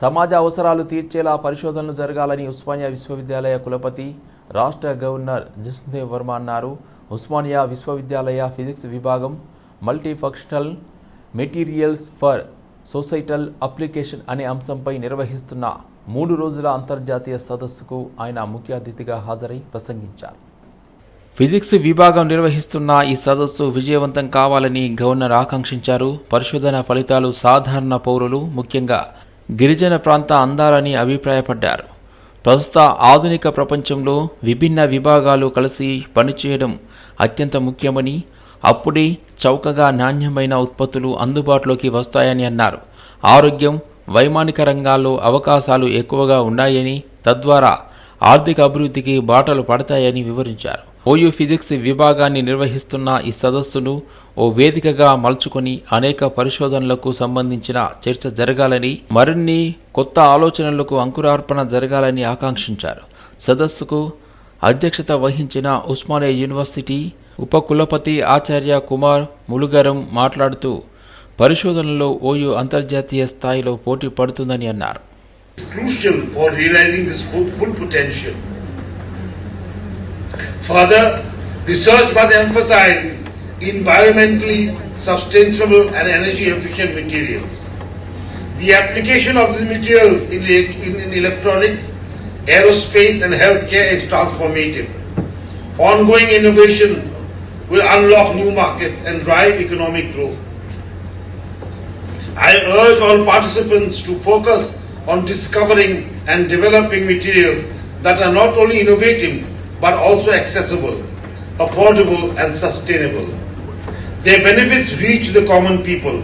సమాజ అవసరాలు తీర్చేలా పరిశోధనలు జరగాలని ఉస్మానియా విశ్వవిద్యాలయ కులపతి రాష్ట్ర గవర్నర్ జస్దేవ్ వర్మ అన్నారు. ఉస్మానియా విశ్వవిద్యాలయ ఫిజిక్స్ విభాగం multifunctional materials for societal application అనే అంశంపై నిర్వహిస్తున్న మూడు రోజుల అంతర్జాతీయ సదస్సుకు ఆయన ముఖ్య అతిథిగా హాజరై ప్రసంగించారు. ఫిజిక్స్ విభాగం నిర్వహిస్తున్న ఈ సదస్సు విజయవంతం కావాలని గవర్నర్ ఆకాంక్షించారు. పరిశోధన ఫలితాలు సాధారణ పౌరులు ముఖ్యంగా గిరిజన ప్రాంత అందాలని అభిప్రాయపడ్డారు. ప్రస్తుత ఆధునిక ప్రపంచంలో విభిన్న విభాగాలు కలిసి పనిచేయడం అత్యంత ముఖ్యమని అప్పుడే చౌకగా నాణ్యమైన ఉత్పత్తులు అందుబాటులోకి వస్తాయని అన్నారు. ఆరోగ్యం వైమానిక రంగాల్లో అవకాశాలు ఎక్కువగా ఉన్నాయని తద్వారా ఆర్థిక అభివృద్ధికి బాటలు పడతాయని వివరించారు. ఓయూ ఫిజిక్స్ విభాగాన్ని నిర్వహిస్తున్న ఈ సదస్సును ఓ వేదికగా మలుచుకొని అనేక పరిశోధనలకు సంబంధించిన చర్చ జరగాలని మరిన్ని కొత్త ఆలోచనలకు అంకురార్పణ జరగాలని ఆకాంక్షించారు సదస్సుకు అధ్యక్షత వహించిన ఉస్మానియా యూనివర్సిటీ ఉపకులపతి ఆచార్య కుమార్ ములుగరం మాట్లాడుతూ పరిశోధనలో ఓయూ అంతర్జాతీయ స్థాయిలో పోటీ పడుతుందని అన్నారు crucial for realizing this full, full potential. Further, research must emphasize environmentally sustainable and energy efficient materials. The application of these materials in, in, in electronics, aerospace, and healthcare is transformative. Ongoing innovation will unlock new markets and drive economic growth. I urge all participants to focus on discovering and developing materials that are not only innovative but also accessible, affordable, and sustainable. Their benefits reach the common people,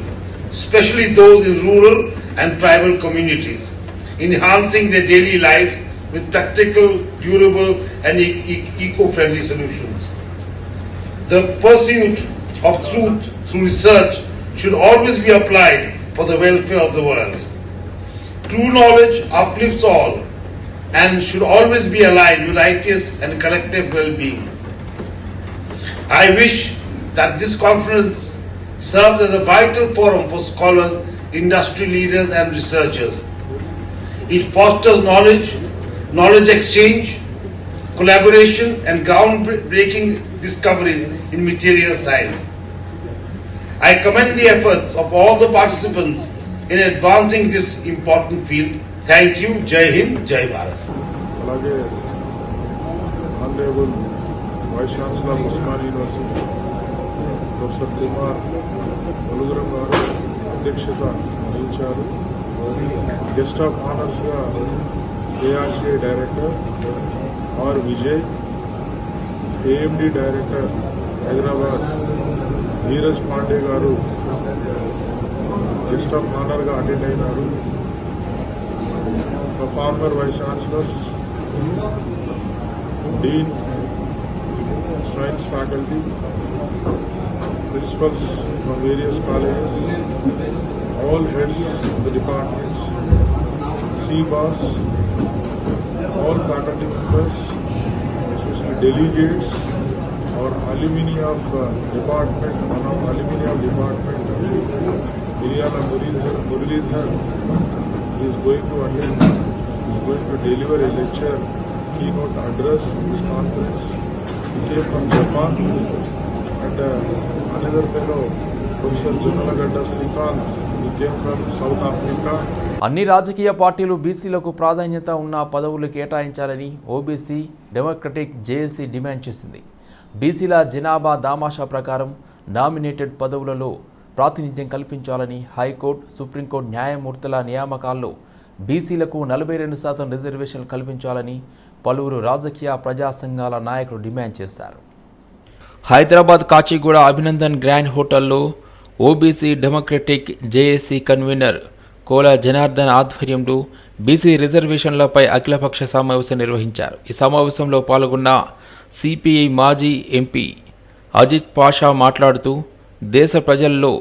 especially those in rural and tribal communities, enhancing their daily lives with practical, durable, and e- e- eco-friendly solutions. The pursuit of truth through research should always be applied for the welfare of the world. True knowledge uplifts all and should always be aligned with righteous and collective well-being. I wish that this conference serves as a vital forum for scholars, industry leaders and researchers. It fosters knowledge, knowledge exchange, collaboration and groundbreaking discoveries in material science. I commend the efforts of all the participants in advancing this important field. Thank you. Jai Hind, Jai Bharat. అలాగే honourable vice chancellor Osman university professor Kumar ములుగురం గారు అధ్యక్షత వహించారు guest of ఆనర్స్గా ARCI director R Vijay AMD director Hyderabad Neeraj Pandey garu guest of ఆనర్గా attend అయినారు former vice chancellors, dean, science faculty, principals from various colleges, all heads of the departments, CBOS, all faculty members, especially delegates or alumni of uh, department, one of alumni of department, Ilyana Muridhar, Muridhar is going to attend, is going to deliver a lecture, keynote address in this conference. He came from Japan and uh, అన్ని రాజకీయ పార్టీలు బీసీలకు ప్రాధాన్యత ఉన్న పదవులు కేటాయించాలని OBC democratic JAC demand చేసింది. బీసీల జనాభా దామాషా ప్రకారం నామినేటెడ్ పదవులలో ప్రాతినిధ్యం కల్పించాలని హైకోర్టు సుప్రీంకోర్టు న్యాయమూర్తుల నియామకాల్లో బీసీలకు నలభై రెండు శాతం రిజర్వేషన్లు కల్పించాలని పలువురు రాజకీయ ప్రజా సంఘాల నాయకులు డిమాండ్ చేశారు. హైదరాబాద్ కాచిగూడ అభినందన్ గ్రాండ్ హోటల్లో OBC democratic JAC convener Kola Janardhan ఆధ్వర్యంలో బీసీ రిజర్వేషన్లపై అఖిలపక్ష సమావేశం నిర్వహించారు. ఈ సమావేశంలో పాల్గొన్న సిపిఐ మాజీ ఎంపీ అజిత్ పాషా మాట్లాడుతూ దేశ ప్రజల్లో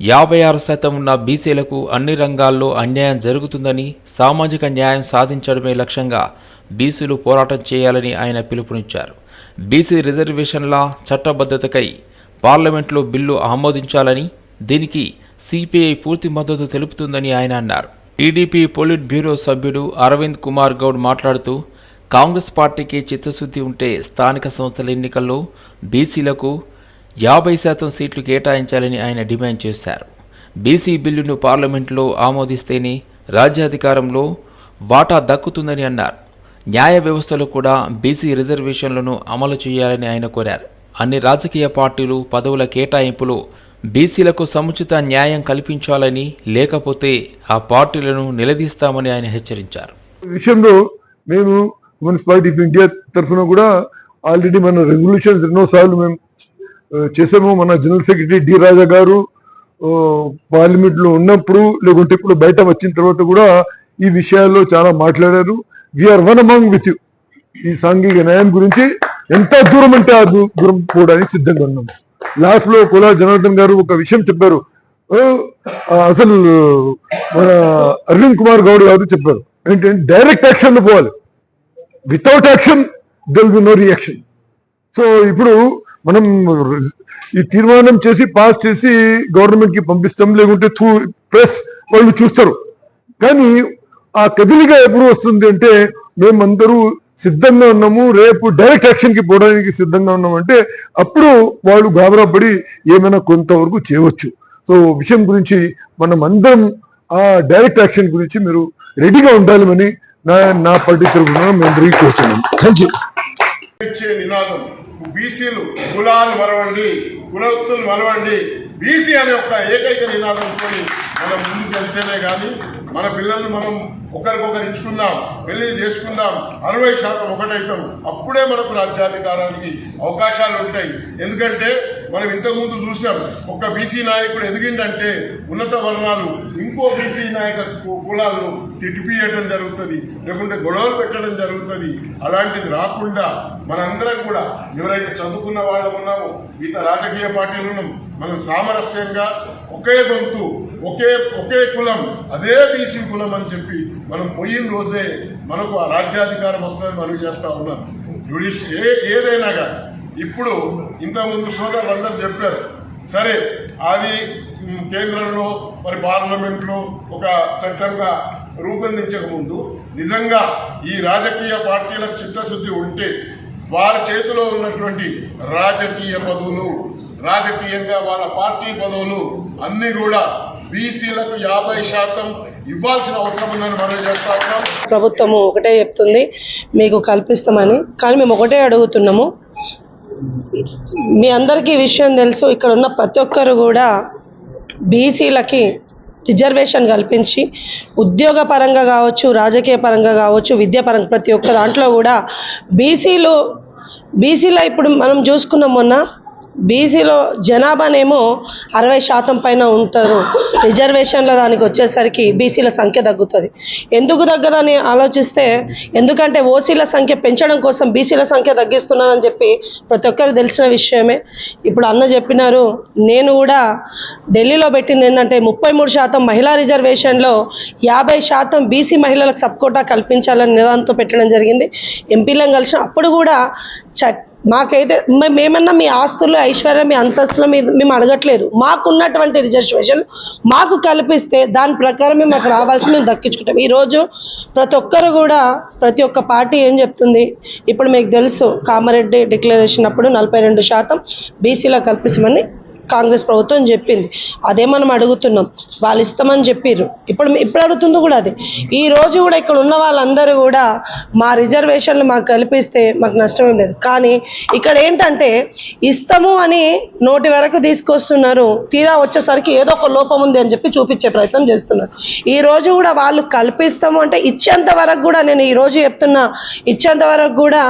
యాభై ఆరు శాతం ఉన్న బీసీలకు అన్ని రంగాల్లో అన్యాయం జరుగుతుందని సామాజిక న్యాయం సాధించడమే లక్ష్యంగా బీసీలు పోరాటం చేయాలని ఆయన పిలుపునిచ్చారు. బీసీ రిజర్వేషన్ల చట్టబద్ధతకై పార్లమెంట్లో బిల్లు ఆమోదించాలని దీనికి సిపిఐ పూర్తి మద్దతు తెలుపుతుందని ఆయన అన్నారు. టీడీపీ పొలిట్ బ్యూరో సభ్యుడు అరవింద్ కుమార్ గౌడ్ మాట్లాడుతూ కాంగ్రెస్ పార్టీకి చిత్తశుద్ధి ఉంటే స్థానిక సంస్థల ఎన్నికల్లో బీసీలకు యాభై శాతం సీట్లు కేటాయించాలని ఆయన డిమాండ్ చేశారు. బీసీ బిల్లును పార్లమెంట్లో ఆమోదిస్తేనే రాజ్యాధికారంలో వాటా దక్కుతుందని అన్నారు. న్యాయ వ్యవస్థలో కూడా బీసీ రిజర్వేషన్లను అమలు చేయాలని ఆయన కోరారు. అన్ని రాజకీయ పార్టీలు పదవుల కేటాయింపులో బీసీలకు సముచిత న్యాయం కల్పించాలని లేకపోతే ఆ పార్టీలను నిలదీస్తామని ఆయన హెచ్చరించారు. విషయంలో మేము ఉమెన్స్ పార్టీ ఆఫ్ ఇండియా తరఫున కూడా ఆల్రెడీ మన రెజల్యూషన్స్ ఎన్నోసార్లు మేము చేసాము మన జనరల్ సెక్రటరీ డి రాజా గారు పార్లమెంట్లో ఉన్నప్పుడు లేకుంటే ఇప్పుడు బయట వచ్చిన తర్వాత కూడా ఈ విషయాల్లో చాలా మాట్లాడారు. విఆర్ వన్ అమంగ్ విత్ యూ ఈ సాంఘిక న్యాయం గురించి ఎంత దూరం అంటే ఆ దూరం పోవడానికి సిద్ధంగా ఉన్నాం. లాస్ట్లో కులా జనార్దన్ గారు ఒక విషయం చెప్పారు. ఓ, అసలు మన అరవింద్ కుమార్ గౌడ్ గారు చెప్పారు. ఏంటంటే డైరెక్ట్ యాక్షన్లో పోవాలి. Without action there'll be no reaction so ఇప్పుడు మనం ఈ తీర్మానం చేసి పాస్ చేసి గవర్నమెంట్కి పంపిస్తాం లేకుంటే ప్రెస్ వాళ్ళు చూస్తారు. కానీ ఆ కదిలిగా ఎప్పుడు వస్తుంది అంటే మేమందరూ సిద్ధంగా ఉన్నాము. రేపు డైరెక్ట్ యాక్షన్కి పోవడానికి సిద్ధంగా ఉన్నాము అంటే అప్పుడు వాళ్ళు గాబరా పడి ఏమైనా కొంతవరకు చేయవచ్చు. సో విషయం గురించి మనం అందరం ఆ డైరెక్ట్ యాక్షన్ గురించి మీరు రెడీగా ఉండాలని నా నా పార్టీ తరఫున మేము రీకోతున్నాం థ్యాంక్ యూ ఇచ్చే నినాదం బీసీలు కులాలు మరవండి కులవృత్తులు మరవండి బీసీ అనే ఒక ఏకైక నినాదంతో మనం ముందుకు వెళ్తేనే కానీ మన పిల్లల్ని మనం ఒకరికొకరు ఇచ్చుకుందాం పెళ్ళి చేసుకుందాం అరవై శాతం ఒకటైతాం అప్పుడే మనకు రాజ్యాధికారానికి అవకాశాలు ఉంటాయి. ఎందుకంటే మనం ఇంతకుముందు చూసాం ఒక బీసీ నాయకుడు ఎదిగిందంటే ఉన్నత వర్ణాలు ఇంకో బీసీ నాయక కులాలను తిట్టిపియటం జరుగుతుంది లేకుంటే గొడవలు పెట్టడం జరుగుతుంది. అలాంటిది రాకుండా మనందరం కూడా ఎవరైతే చదువుకున్న వాళ్ళం ఉన్నామో మిగతా రాజకీయ పార్టీలు ఉన్నాం మనం సామరస్యంగా ఒకే గొంతు ఒకే ఒకే కులం అదే బీసీ కులం అని చెప్పి మనం పోయిన రోజే మనకు ఆ రాజ్యాధికారం వస్తుందని మనం చేస్తూ ఉన్నాం. జ్యుడిష్ ఏ ఏదైనా కానీ. ఇప్పుడు ఇంతకుముందు సోదరులు అందరూ చెప్పారు సరే అది కేంద్రంలో మరి పార్లమెంట్లో ఒక చట్టంగా రూపొందించకముందు నిజంగా ఈ రాజకీయ పార్టీలకు చిత్తశుద్ధి ఉంటే వారి చేతిలో ఉన్నటువంటి రాజకీయ పదవులు రాజకీయంగా వాళ్ళ పార్టీ పదవులు అన్నీ కూడా బీసీలకు యాభై శాతం ఇవ్వాల్సిన అవసరం ఉందని మనం చేస్తా ఉన్నాం. ప్రభుత్వము ఒకటే చెప్తుంది మీకు కల్పిస్తామని. కానీ మేము ఒకటే అడుగుతున్నాము. మీ అందరికీ విషయం తెలుసు ఇక్కడ ఉన్న ప్రతి ఒక్కరు కూడా బీసీలకి రిజర్వేషన్ కల్పించి ఉద్యోగ పరంగా కావచ్చు రాజకీయ పరంగా కావచ్చు విద్యాపరంగా ప్రతి ఒక్క దాంట్లో కూడా బీసీలు బీసీలో ఇప్పుడు మనం చూసుకున్నాం మొన్న బీసీలో జనాభానేమో అరవై శాతం పైన ఉంటారు. రిజర్వేషన్ల దానికి వచ్చేసరికి బీసీల సంఖ్య తగ్గుతుంది. ఎందుకు తగ్గదని ఆలోచిస్తే ఎందుకంటే ఓసీల సంఖ్య పెంచడం కోసం బీసీల సంఖ్య తగ్గిస్తున్నానని చెప్పి ప్రతి ఒక్కరు తెలిసిన విషయమే. ఇప్పుడు అన్న చెప్పినారు నేను కూడా ఢిల్లీలో పెట్టింది ఏంటంటే ముప్పై మూడు శాతం మహిళా రిజర్వేషన్లో యాభై శాతం బీసీ మహిళలకు సబ్కోటా కల్పించాలని నిదానంతో పెట్టడం జరిగింది. ఎంపీలను కలిసిన అప్పుడు కూడా చట్ మాకైతే మేమన్నా మీ ఆస్తులు ఐశ్వర్యం మీ అంతస్తులు మీద మేము అడగట్లేదు. మాకున్నటువంటి రిజర్వేషన్ మాకు కల్పిస్తే దాని ప్రకారం మేము మాకు రావాల్సి మేము దక్కించుకుంటాం. ఈరోజు ప్రతి ఒక్కరు కూడా ప్రతి ఒక్క పార్టీ ఏం చెప్తుంది? ఇప్పుడు మీకు తెలుసు కామారెడ్డి డిక్లరేషన్ అప్పుడు నలభై రెండు శాతం బీసీలో కల్పించమని కాంగ్రెస్ ప్రభుత్వం చెప్పింది. అదే మనం అడుగుతున్నాం. వాళ్ళు ఇస్తామని చెప్పిర్రు. ఇప్పుడు ఇప్పుడు అడుగుతుంది కూడా అది. ఈ రోజు కూడా ఇక్కడ ఉన్న వాళ్ళందరూ కూడా మా రిజర్వేషన్లు మాకు కల్పిస్తే మాకు నష్టమేం లేదు. కానీ ఇక్కడ ఏంటంటే ఇస్తాము అని నోటి వరకు తీసుకొస్తున్నారు. తీరా వచ్చేసరికి ఏదో ఒక లోపం ఉంది అని చెప్పి చూపించే ప్రయత్నం చేస్తున్నారు. ఈ రోజు కూడా వాళ్ళు కల్పిస్తాము అంటే ఇచ్చేంత వరకు కూడా నేను ఈ రోజు చెప్తున్నా ఇచ్చేంత వరకు కూడా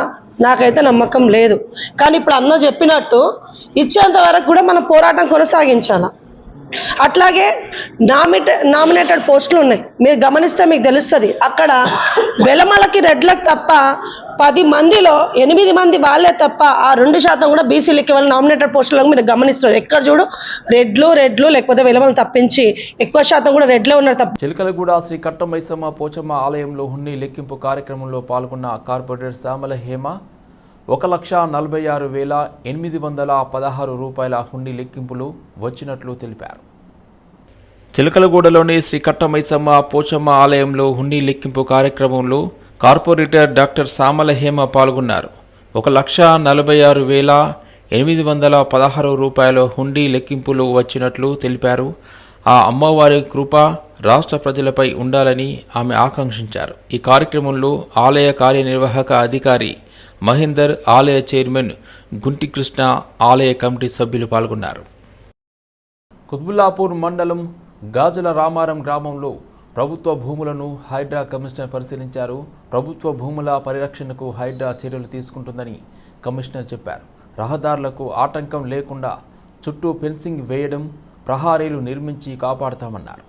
నాకైతే నమ్మకం లేదు. కానీ ఇప్పుడు అన్న చెప్పినట్టు ఇచ్చేంత వరకు కూడా మన పోరాటం కొనసాగించాల? అట్లాగే నామినే నామినేటెడ్ పోస్టులు ఉన్నాయి. మీరు గమనిస్తే మీకు తెలుస్తుంది. అక్కడ వెలమలకి రెడ్లకు తప్ప పది మందిలో ఎనిమిది మంది వాళ్ళే తప్ప ఆ రెండు శాతం కూడా బీసీలకి వాళ్ళు నామినేటెడ్ పోస్టులకు మీరు గమనిస్తారు ఎక్కడ చూడు రెడ్లు రెడ్లు లేకపోతే వెలమలు తప్పించి ఎక్కువ శాతం కూడా రెడ్లో ఉన్నారు తప్ప. చిలకలగూడ శ్రీ కట్టమైసమ్మ పోచమ్మ ఆలయంలో హుండీ లెక్కింపు కార్యక్రమంలో పాల్గొన్న కార్పొరేటర్ శ్యామల హేమ ఒక లక్ష నలభై ఆరు వేల ఎనిమిది వందల పదహారు రూపాయల హుండీ లెక్కింపులు వచ్చినట్లు తెలిపారు. చిలకలగూడలోని శ్రీ కట్టమైసమ్మ పోచమ్మ ఆలయంలో హుండీ లెక్కింపు కార్యక్రమంలో కార్పొరేటర్ డాక్టర్ సామల హేమ పాల్గొన్నారు. ఒక లక్ష నలభై ఆరు వేల ఎనిమిది వందల పదహారు రూపాయల హుండీ లెక్కింపులు వచ్చినట్లు తెలిపారు. ఆ అమ్మవారి కృప రాష్ట్ర ప్రజలపై ఉండాలని ఆమె ఆకాంక్షించారు. ఈ కార్యక్రమంలో ఆలయ కార్యనిర్వాహక అధికారి మహేందర్ ఆలయ చైర్మన్ గుంటి కృష్ణ ఆలయ కమిటీ సభ్యులు పాల్గొన్నారు. కుత్బుల్లాపూర్ మండలం గాజుల రామారం గ్రామంలో ప్రభుత్వ భూములను హైడ్రా కమిషనర్ పరిశీలించారు. ప్రభుత్వ భూముల పరిరక్షణకు హైడ్రా చర్యలు తీసుకుంటుందని కమిషనర్ చెప్పారు. రహదారులకు ఆటంకం లేకుండా చుట్టూ ఫెన్సింగ్ వేయడం ప్రహారీలు నిర్మించి కాపాడుతామన్నారు.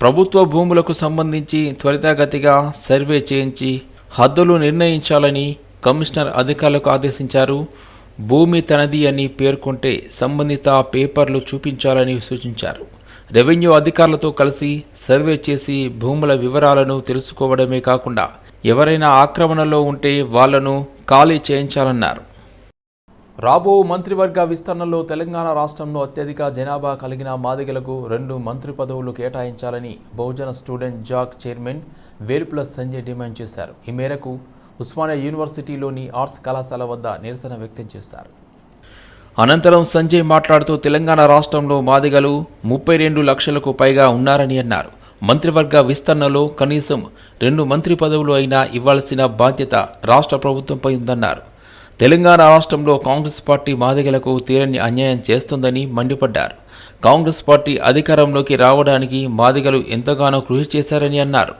ప్రభుత్వ భూములకు సంబంధించి త్వరితగతిగా సర్వే చేయించి హద్దులు నిర్ణయించాలని కమిషనర్ అధికారులకు ఆదేశించారు. భూమి తనది అని పేర్కొంటే సంబంధిత పేపర్లు చూపించాలని సూచించారు. రెవెన్యూ అధికారులతో కలిసి సర్వే చేసి భూముల వివరాలను తెలుసుకోవడమే కాకుండా ఎవరైనా ఆక్రమణలో ఉంటే వాళ్ళను ఖాళీ చేయించాలన్నారు. రాబో మంత్రివర్గ విస్తరణలో తెలంగాణ రాష్ట్రంలో అత్యధిక జనాభా కలిగిన మాదిగలకు రెండు మంత్రి పదవులు కేటాయించాలని Bahujan student JAC chairman Velupula Sanjay demand చేశారు. ఈ మేరకు ఉస్మానియా యూనివర్సిటీలోని ఆర్ట్స్ కళాశాల వద్ద నిరసన వ్యక్తం చేశారు. అనంతరం సంజయ్ మాట్లాడుతూ తెలంగాణ రాష్ట్రంలో మాదిగలు ముప్పై రెండు లక్షలకు పైగా ఉన్నారని అన్నారు. మంత్రివర్గ విస్తరణలో కనీసం రెండు మంత్రి పదవులు అయినా ఇవ్వాల్సిన బాధ్యత రాష్ట్ర ప్రభుత్వంపై ఉందన్నారు. తెలంగాణ రాష్ట్రంలో కాంగ్రెస్ పార్టీ మాదిగలకు తీరని అన్యాయం చేస్తుందని మండిపడ్డారు. కాంగ్రెస్ పార్టీ అధికారంలోకి రావడానికి మాదిగలు ఎంతగానో కృషి చేశారని అన్నారు.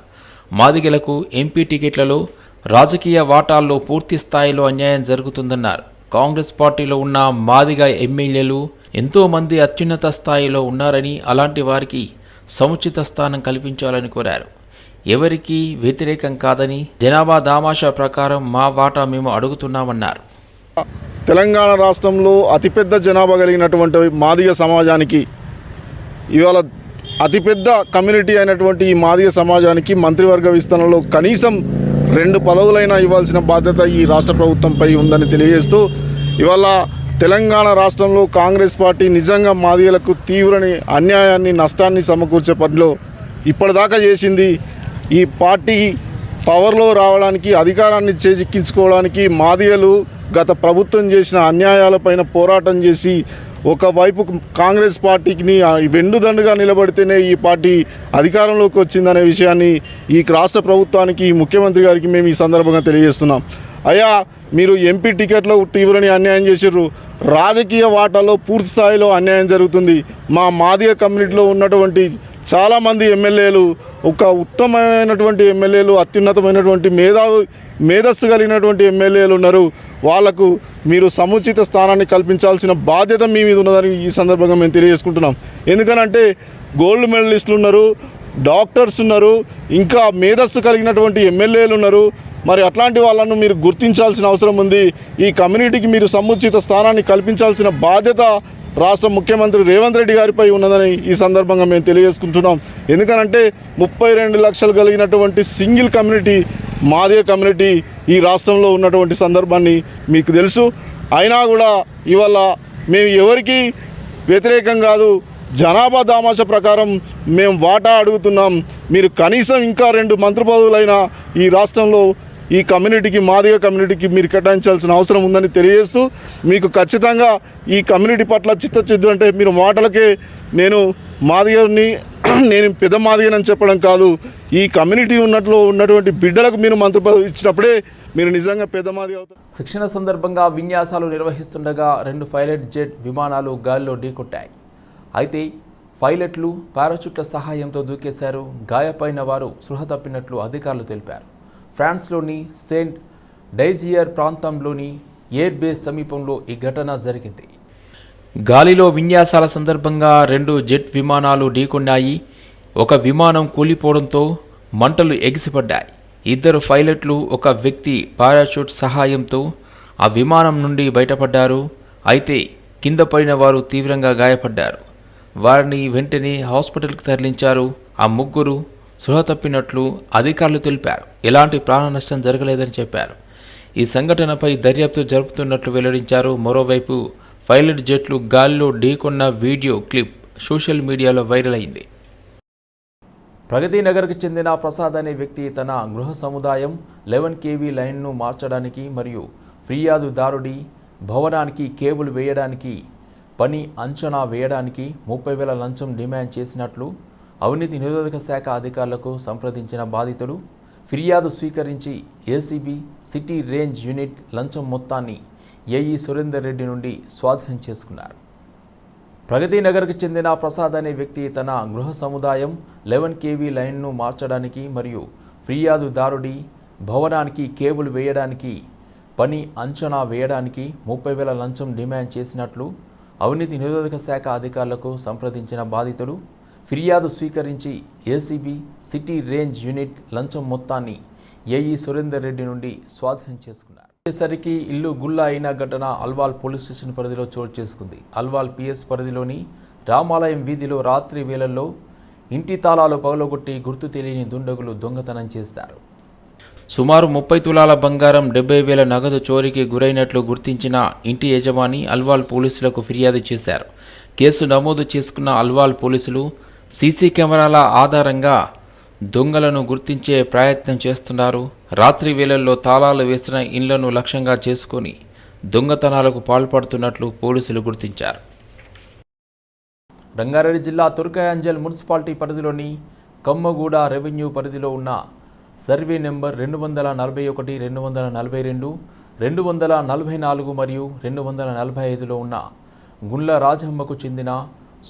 మాదిగలకు ఎంపీ టికెట్లలో రాజకీయ వాటాల్లో పూర్తి స్థాయిలో అన్యాయం జరుగుతుందన్నారు. కాంగ్రెస్ పార్టీలో ఉన్న మాదిగ ఎమ్మెల్యేలు ఎంతోమంది అత్యున్నత స్థాయిలో ఉన్నారని అలాంటి వారికి సముచిత స్థానం కల్పించాలని కోరారు. ఎవరికీ వ్యతిరేకం కాదని జనాభా దామాషా ప్రకారం మా వాటా మేము అడుగుతున్నామన్నారు. తెలంగాణ రాష్ట్రంలో అతిపెద్ద జనాభా కలిగినటువంటి మాదిగ సమాజానికి ఇవాళ అతిపెద్ద కమ్యూనిటీ అయినటువంటి ఈ మాదిగ సమాజానికి మంత్రివర్గ విస్తరణలో కనీసం రెండు పదవులైనా ఇవ్వాల్సిన బాధ్యత ఈ రాష్ట్ర ప్రభుత్వంపై ఉందని తెలియజేస్తూ ఇవాళ తెలంగాణ రాష్ట్రంలో కాంగ్రెస్ పార్టీ నిజంగా మాదిగలకు తీవ్రని అన్యాయాన్ని నష్టాన్ని సమకూర్చే పనిలో ఇప్పటిదాకా చేసింది. ఈ పార్టీ పవర్లో రావడానికి అధికారాన్ని చేజిక్కించుకోవడానికి మాదిగలు గత ప్రభుత్వం చేసిన అన్యాయాలపైన పోరాటం చేసి ఒకవైపు కాంగ్రెస్ పార్టీకి వెండుదండుగా నిలబడితేనే ఈ పార్టీ అధికారంలోకి వచ్చిందనే విషయాన్ని ఈ రాష్ట్ర ప్రభుత్వానికి ముఖ్యమంత్రి గారికి మేము ఈ సందర్భంగా తెలియజేస్తున్నాం. అయ్యా మీరు ఎంపీ టికెట్లో తీవ్రని అన్యాయం చేసిర్రు. రాజకీయ వాటాలో పూర్తి స్థాయిలో అన్యాయం జరుగుతుంది. మా మాదిగ కమ్యూనిటీలో ఉన్నటువంటి చాలామంది ఎమ్మెల్యేలు ఒక ఉత్తమమైనటువంటి ఎమ్మెల్యేలు అత్యున్నతమైనటువంటి మేధావి మేధస్సు కలిగినటువంటి ఎమ్మెల్యేలు ఉన్నారు. వాళ్ళకు మీరు సముచిత స్థానాన్ని కల్పించాల్సిన బాధ్యత మీ మీద ఉన్నదని ఈ సందర్భంగా మేము తెలియజేసుకుంటున్నాం. ఎందుకనంటే గోల్డ్ మెడలిస్టులు ఉన్నారు డాక్టర్స్ ఉన్నారు ఇంకా మేధస్సు కలిగినటువంటి ఎమ్మెల్యేలు ఉన్నారు. మరి అట్లాంటి వాళ్ళను మీరు గుర్తించాల్సిన అవసరం ఉంది. ఈ కమ్యూనిటీకి మీరు సముచిత స్థానాన్ని కల్పించాల్సిన బాధ్యత రాష్ట్ర ముఖ్యమంత్రి రేవంత్ రెడ్డి గారిపై ఉన్నదని ఈ సందర్భంగా మేము తెలియజేసుకుంటున్నాం. ఎందుకనంటే ముప్పై రెండు లక్షలు కలిగినటువంటి సింగిల్ కమ్యూనిటీ మాదే కమ్యూనిటీ ఈ రాష్ట్రంలో ఉన్నటువంటి సందర్భాన్ని మీకు తెలుసు. అయినా కూడా ఇవాళ మేము ఎవరికి వ్యతిరేకం కాదు. జనాభా దామాష ప్రకారం మేము వాటా అడుగుతున్నాం. మీరు కనీసం ఇంకా రెండు మంత్రి పదవులైనా ఈ రాష్ట్రంలో ఈ కమ్యూనిటీకి మాదిగ కమ్యూనిటీకి మీరు కేటాయించాల్సిన అవసరం ఉందని తెలియజేస్తూ మీకు ఖచ్చితంగా ఈ కమ్యూనిటీ పట్ల చిత్తచిద్దు అంటే మీరు మాటలకే నేను మాదిగని నేను పెద్ద మాదిగనని చెప్పడం కాదు. ఈ కమ్యూనిటీ ఉన్నట్లు ఉన్నటువంటి బిడ్డలకు మీరు మంత్రి పదవి ఇచ్చినప్పుడే మీరు నిజంగా పెద్ద మాదిగ అవుతారు. శిక్షణ సందర్భంగా విన్యాసాలు నిర్వహిస్తుండగా రెండు పైలట్ జెట్ విమానాలు గాలిలో ఢీకొట్టాయి. అయితే పైలట్లు పారాచూట్ల సహాయంతో దూకేశారు. గాయపైన వారు సృహ తప్పినట్లు అధికారులు తెలిపారు. ఫ్రాన్స్లోని సెయింట్ డైజియర్ ప్రాంతంలోని ఎయిర్ బేస్ సమీపంలో ఈ ఘటన జరిగింది. గాలిలో విన్యాసాల సందర్భంగా రెండు జెట్ విమానాలు ఢీకొన్నాయి. ఒక విమానం కూలిపోవడంతో మంటలు ఎగిసిపడ్డాయి. ఇద్దరు పైలట్లు ఒక వ్యక్తి పారాషూట్ సహాయంతో ఆ విమానం నుండి బయటపడ్డారు. అయితే కింద పడిన వారు తీవ్రంగా గాయపడ్డారు. వారిని వెంటనే హాస్పిటల్కి తరలించారు. ఆ ముగ్గురు స్పృహ తప్పినట్లు అధికారులు తెలిపారు. ఎలాంటి ప్రాణ నష్టం జరగలేదని చెప్పారు. ఈ సంఘటనపై దర్యాప్తు జరుపుతున్నట్లు వెల్లడించారు. మరోవైపు పైలట్ జెట్లు గాలిలో ఢీకొన్న వీడియో క్లిప్ సోషల్ మీడియాలో వైరల్ అయింది. ప్రగతి నగర్కి చెందిన ప్రసాద్ అనే వ్యక్తి తన గృహ సముదాయం లెవెన్ కేవీ లైన్ను మార్చడానికి మరియు ఫిర్యాదుదారుడి భవనానికి కేబుల్ వేయడానికి పని అంచనా వేయడానికి ముప్పై వేల లంచం డిమాండ్ చేసినట్లు అవినీతి నిరోధక శాఖ అధికారులకు సంప్రదించిన బాధితుడు ఫిర్యాదు స్వీకరించి ఏసీబీ సిటీ రేంజ్ యూనిట్ లంచం మొత్తాన్ని ఏఈ సురేందర్ రెడ్డి నుండి స్వాధీనం చేసుకున్నారు. ప్రగతి నగర్కు చెందిన ప్రసాద్ అనే వ్యక్తి తన గృహ సముదాయం లెవెన్ కేవీ లైన్ను మార్చడానికి మరియు ఫిర్యాదుదారుడి భవనానికి కేబుల్ వేయడానికి పని అంచనా వేయడానికి ముప్పై వేల లంచం డిమాండ్ చేసినట్లు అవినీతి నిరోధక శాఖ అధికారులకు సంప్రదించిన బాధితుడు ఫిర్యాదు స్వీకరించి ఏసీబీ సిటీ రేంజ్ యూనిట్ లంచం మొత్తాన్ని ఏఈ సురేందర్ రెడ్డి నుండి స్వాధీనం చేసుకున్నారు. వచ్చేసరికి ఇల్లు గుల్లా అయిన ఘటన అల్వాల్ పోలీస్ స్టేషన్ పరిధిలో చోటు చేసుకుంది. అల్వాల్ పిఎస్ పరిధిలోని రామాలయం వీధిలో రాత్రి వేళల్లో ఇంటి తాళాలు పగలగొట్టి గుర్తు తెలియని దుండగులు దొంగతనం చేశారు. సుమారు ముప్పై తులాల బంగారం డెబ్బై వేల నగదు చోరీకి గురైనట్లు గుర్తించిన ఇంటి యజమాని అల్వాల్ పోలీసులకు ఫిర్యాదు చేశారు. కేసు నమోదు చేసుకున్న అల్వాల్ పోలీసులు సీసీ కెమెరాల ఆధారంగా దొంగలను గుర్తించే ప్రయత్నం చేస్తున్నారు. రాత్రి వేళల్లో తాళాలు వేసిన ఇండ్లను లక్ష్యంగా చేసుకొని దొంగతనాలకు పాల్పడుతున్నట్లు పోలీసులు గుర్తించారు. రంగారెడ్డి జిల్లా తుర్కయాంజల్ మున్సిపాలిటీ పరిధిలోని కమ్మగూడ రెవెన్యూ పరిధిలో ఉన్న సర్వే నెంబర్ రెండు వందల నలభై ఒకటి రెండు వందల నలభై రెండు రెండు వందల నలభై నాలుగు మరియు రెండు వందల నలభై ఐదులో ఉన్న గుండ్ల రాజమ్మకు చెందిన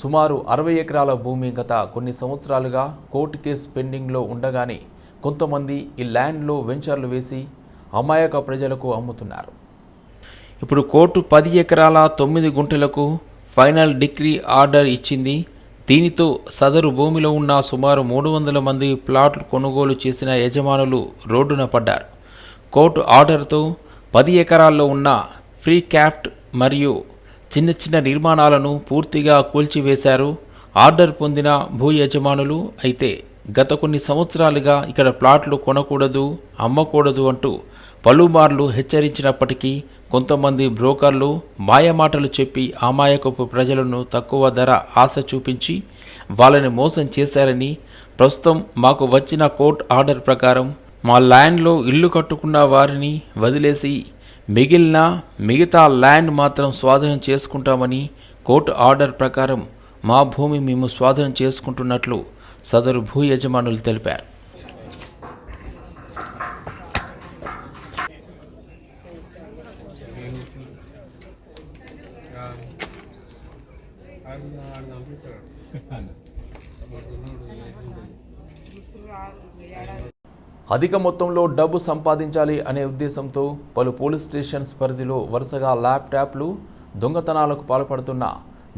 సుమారు అరవై ఎకరాల భూమి గత కొన్ని సంవత్సరాలుగా కోర్టు కేసు పెండింగ్లో ఉండగానే కొంతమంది ఈ ల్యాండ్లో వెంచర్లు వేసి అమాయక ప్రజలకు అమ్ముతున్నారు. ఇప్పుడు కోర్టు పది ఎకరాల తొమ్మిది గుంటలకు ఫైనల్ డిగ్రీ ఆర్డర్ ఇచ్చింది. దీనితో సదరు భూమిలో ఉన్న సుమారు మూడు వందల మంది ప్లాట్లు కొనుగోలు చేసిన యజమానులు రోడ్డున పడ్డారు. కోర్టు ఆర్డర్తో పది ఎకరాల్లో ఉన్న ఫ్రీ క్యాప్ట్ మరియు చిన్న చిన్న నిర్మాణాలను పూర్తిగా కూల్చివేశారు. ఆర్డర్ పొందిన భూ యజమానులు అయితే గత కొన్ని సంవత్సరాలుగా ఇక్కడ ప్లాట్లు కొనకూడదు అమ్మకూడదు అంటూ పలుమార్లు హెచ్చరించినప్పటికీ కొంతమంది బ్రోకర్లు మాయమాటలు చెప్పి అమాయకపు ప్రజలను తక్కువ ధర ఆశ చూపించి వాళ్ళని మోసం చేశారని ప్రస్తుతం మాకు వచ్చిన కోర్ట్ ఆర్డర్ ప్రకారం మా ల్యాండ్లో ఇల్లు కట్టుకున్న వారిని వదిలేసి మిగిలిన మిగతా ల్యాండ్ మాత్రం స్వాధీనం చేసుకుంటామని కోర్టు ఆర్డర్ ప్రకారం మా భూమి మేము స్వాధీనం చేసుకుంటున్నట్లు సదరు భూ యజమానులు తెలిపారు. అధిక మొత్తంలో డబ్బు సంపాదించాలి అనే ఉద్దేశంతో పలు పోలీస్ స్టేషన్స్ పరిధిలో వరుసగా ల్యాప్టాప్లు దొంగతనాలకు పాల్పడుతున్న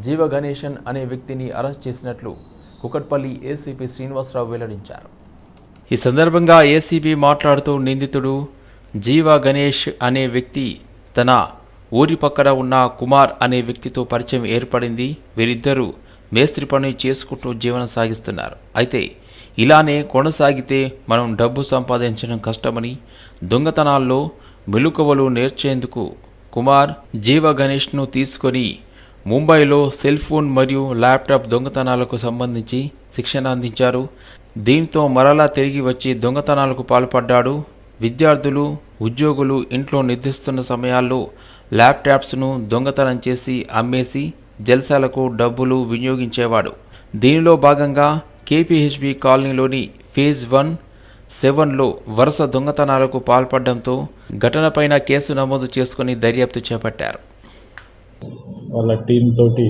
జీవ గణేశన్ అనే వ్యక్తిని అరెస్ట్ చేసినట్లు కుకట్పల్లి ఏసీపీ శ్రీనివాసరావు వెల్లడించారు. ఈ సందర్భంగా ఏసీపీ మాట్లాడుతూ నిందితుడు జీవ గణేష్ అనే వ్యక్తి తన ఊరి పక్కన ఉన్న కుమార్ అనే వ్యక్తితో పరిచయం ఏర్పడింది. వీరిద్దరూ మేస్త్రి పని చేసుకుంటూ జీవనం సాగిస్తున్నారు. అయితే ఇలానే కొనసాగితే మనం డబ్బు సంపాదించడం కష్టమని దొంగతనాల్లో మెలుకవలు నేర్చేందుకు కుమార్ జీవ గణేష్ను తీసుకొని ముంబైలో సెల్ ఫోన్ మరియు ల్యాప్టాప్ దొంగతనాలకు సంబంధించి శిక్షణ అందించారు. దీంతో మరలా తిరిగి వచ్చి దొంగతనాలకు పాల్పడ్డాడు. విద్యార్థులు ఉద్యోగులు ఇంట్లో నిద్రిస్తున్న సమయాల్లో ల్యాప్టాప్స్ను దొంగతనం చేసి అమ్మేసి జల్సాలకు డబ్బులు వినియోగించేవాడు. దీనిలో భాగంగా కేపీహెచ్బి కాలనీలోని ఫేజ్ వన్ సెవెన్లో వరుస దొంగతనాలకు పాల్పడడంతో ఘటనపైన కేసు నమోదు చేసుకుని దర్యాప్తు చేపట్టారు. వాళ్ళ టీం తోటి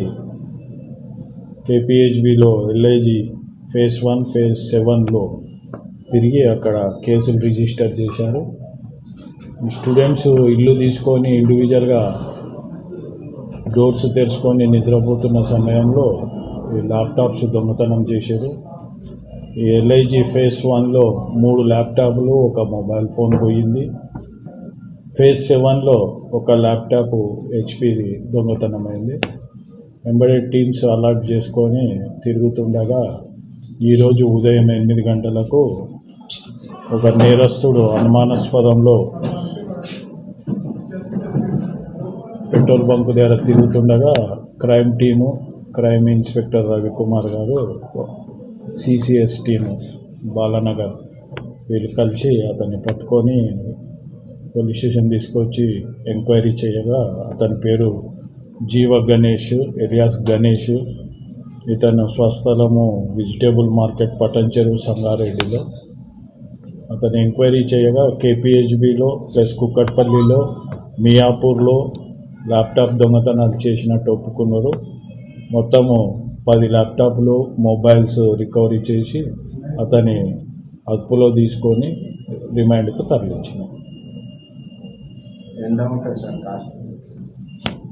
కేపిహెచ్బిలో ఎల్ఐజి ఫేజ్ వన్ ఫేజ్ సెవెన్లో తిరిగి అక్కడ కేసులు రిజిస్టర్ చేశారు. స్టూడెంట్స్ ఇల్లు తీసుకొని ఇండివిజువల్గా డోర్స్ తెరుచుకొని నిద్రపోతున్న సమయంలో ఈ ల్యాప్టాప్స్ దొంగతనం చేశారు. ఈ ఎల్ఐజి ఫేస్ వన్లో మూడు ల్యాప్టాప్లు ఒక మొబైల్ ఫోన్ పోయింది. ఫేజ్ సెవెన్లో ఒక ల్యాప్టాప్ హెచ్పిది దొంగతనమైంది. ఎంబడెడ్ టీమ్స్ అలర్ట్ చేసుకొని తిరుగుతుండగా ఈరోజు ఉదయం ఎనిమిది గంటలకు ఒక నేరస్తుడు అనుమానాస్పదంలో పెట్రోల్ బంక్ దగ్గర తిరుగుతుండగా crime team crime inspector Ravikumar garu CCS team Balanagar వీళ్ళు కలిసి అతన్ని పట్టుకొని పోలీస్ స్టేషన్ తీసుకొచ్చి ఎంక్వైరీ చేయగా అతని పేరు జీవ గణేష్ ఎరియాస్ గణేష్. ఇతను స్వస్థలము వెజిటేబుల్ మార్కెట్ పటంచెరువు సంగారెడ్డిలో. అతను ఎంక్వైరీ చేయగా కేపీహెచ్బిలో ప్లస్ కుక్కట్పల్లిలో మియాపూర్లో ల్యాప్టాప్ దొంగతనాలు చేసినట్టు ఒప్పుకున్నారు. మొత్తము పది ల్యాప్టాప్లు మొబైల్స్ రికవరీ చేసి అతని అదుపులో తీసుకొని రిమాండ్కు తరలించినాం.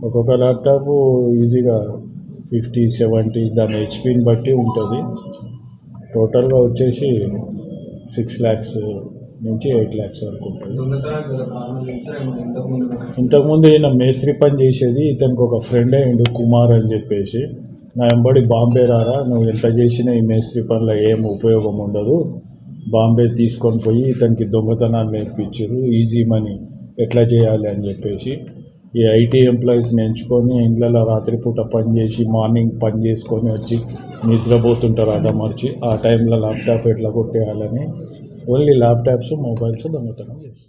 ఒక్కొక్క ల్యాప్టాప్ ఈజీగా ఫిఫ్టీ సెవెంటీ దాని హెచ్పిని బట్టి ఉంటుంది. టోటల్గా వచ్చేసి సిక్స్ ల్యాక్స్ నుంచి ఎయిట్ ల్యాక్స్ వరకు ఉంటుంది. ఇంతకుముందు ఈయన మేస్త్రి పని చేసేది ఇతనికి ఒక ఫ్రెండ్ అయ్యిండు కుమార్ అని చెప్పేసి. నా వెంబడి బాంబే రారా నువ్వు ఎంత చేసినా ఈ మేస్త్రి పనిలో ఏం ఉపయోగం ఉండదు. బాంబే తీసుకొని పోయి ఇతనికి దొంగతనాలు నేర్పించారు ఈజీ మనీ ఎట్లా చేయాలి అని చెప్పేసి. ఈ ఐటీ ఎంప్లాయీస్ని ఎంచుకొని ఇండ్లలో రాత్రిపూట పని చేసి మార్నింగ్ పని చేసుకొని వచ్చి నిద్రపోతుంటారు అదమర్చి ఆ టైంలో ల్యాప్టాప్ ఎట్లా కొట్టేయాలని ఓన్లీ ల్యాప్టాప్స్ మొబైల్స్ దొంగతనం చేస్తారు